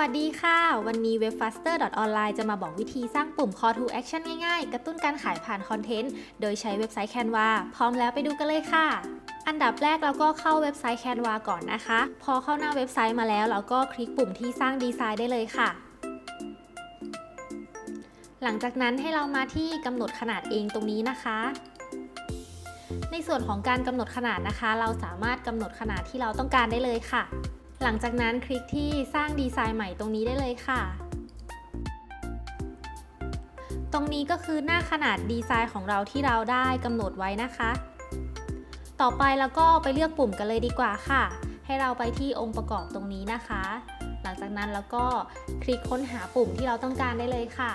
วัสดีค่ะ วันนี้ webfaster.online จะมาบอกวิธีสร้างปุ่ม call to action ง่ายๆ กระตุ้นการขายผ่านคอนเทนต์ โดยใช้เว็บไซต์ Canva พร้อมแล้วไปดูกันเลยค่ะ อันดับแรกเราก็เข้าเว็บไซต์ Canva ก่อนนะคะ พอเข้าหน้าเว็บไซต์มาแล้ว เราก็คลิกปุ่มที่สร้างดีไซน์ได้เลยค่ะ หลังจากนั้นให้เรามาที่กำหนดขนาดเองตรงนี้นะคะในส่วนของการกำหนดขนาดนะคะ เราสามารถกำหนดขนาดที่เราต้องการได้เลยค่ะ หลังจากนั้นคลิกที่สร้างดีไซน์ใหม่ตรงนี้ได้เลยค่ะ ตรงนี้ก็คือหน้าขนาดดีไซน์ของเราที่เราได้กำหนดไว้นะคะ ต่อไปเราก็ไปเลือกปุ่มกันเลยดีกว่าค่ะ ให้เราไปที่องค์ประกอบตรงนี้นะคะ หลังจากนั้นเราก็คลิกค้นหาปุ่มที่เราต้องการได้เลยค่ะ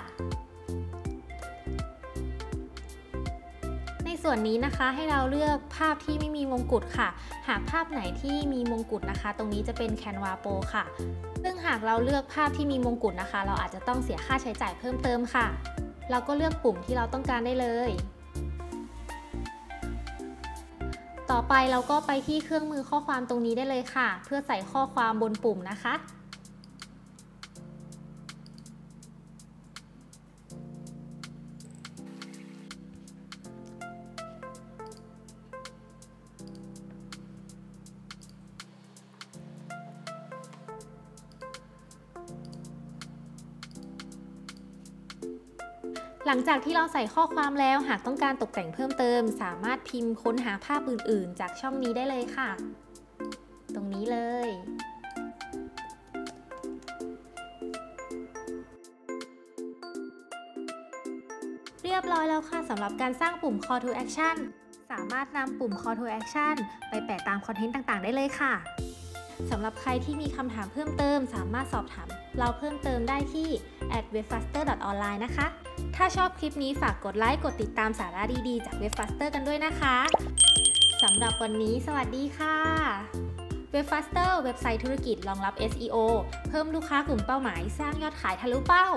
ส่วนนี้นะคะให้เราเลือกภาพที่ไม่มีมงกุฎค่ะ หากภาพไหนที่มีมงกุฎนะคะ ตรงนี้จะเป็น Canva Pro ค่ะ ซึ่งหากเราเลือกภาพที่มีมงกุฎนะคะ เราอาจจะต้องเสียค่าใช้จ่ายเพิ่มเติมค่ะ เราก็เลือกปุ่มที่เราต้องการได้เลย ต่อไปเราก็ไปที่เครื่องมือข้อความตรงนี้ได้เลยค่ะ เพื่อใส่ข้อความบนปุ่มนะคะ หลังจากที่เราใส่ข้อความแล้วหากต้องการตกแต่งเพิ่มเติม สามารถพิมพ์ค้นหาภาพอื่น ๆ จากช่องนี้ได้เลยค่ะ ตรงนี้เลยเรียบร้อยแล้วค่ะสำหรับการสร้างปุ่ม call to action สามารถนำปุ่ม call to action ไปแปะตามคอนเทนต์ต่างๆ ได้เลยค่ะ สำหรับใครที่มีคำถามเพิ่มเติม สามารถสอบถามเราเพิ่มเติมได้ที่ @webfaster.online นะคะ ถ้าชอบคลิปนี้ฝากกดไลค์ กดติดตามสาระดีๆ จาก Webfaster กันด้วยนะคะสำหรับวันนี้สวัสดีค่ะ Webfaster เว็บไซต์ธุรกิจรองรับ SEO เพิ่มลูกค้ากลุ่มเป้าหมาย สร้างยอดขายทะลุเป้า